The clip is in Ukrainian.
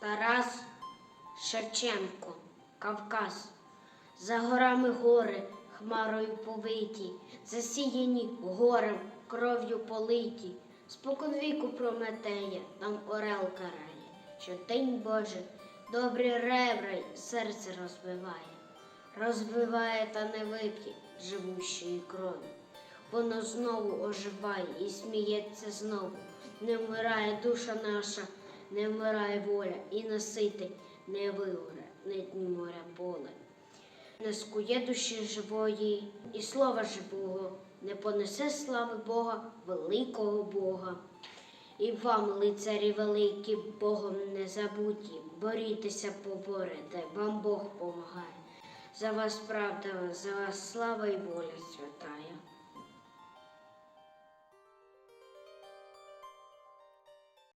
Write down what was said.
Тарас Шевченко, Кавказ. За горами гори, хмарою повиті, засіяні горем, кров'ю политі. Споконвіку Прометея нам орел карає, що день Божий добрі ребра серце розбиває, розбиває та не вип'є живущої крові. Воно знову оживає і сміється знову. Не вмирає душа наша, не вмирає воля, і насити не вигоре, не моря поле. Не скує душі живої і слова живого, не понесе слави Бога, великого Бога. І вам, лицарі великі, Богом не забуті, борітеся поборете, вам Бог помагає. За вас правда, за вас слава і воля святая.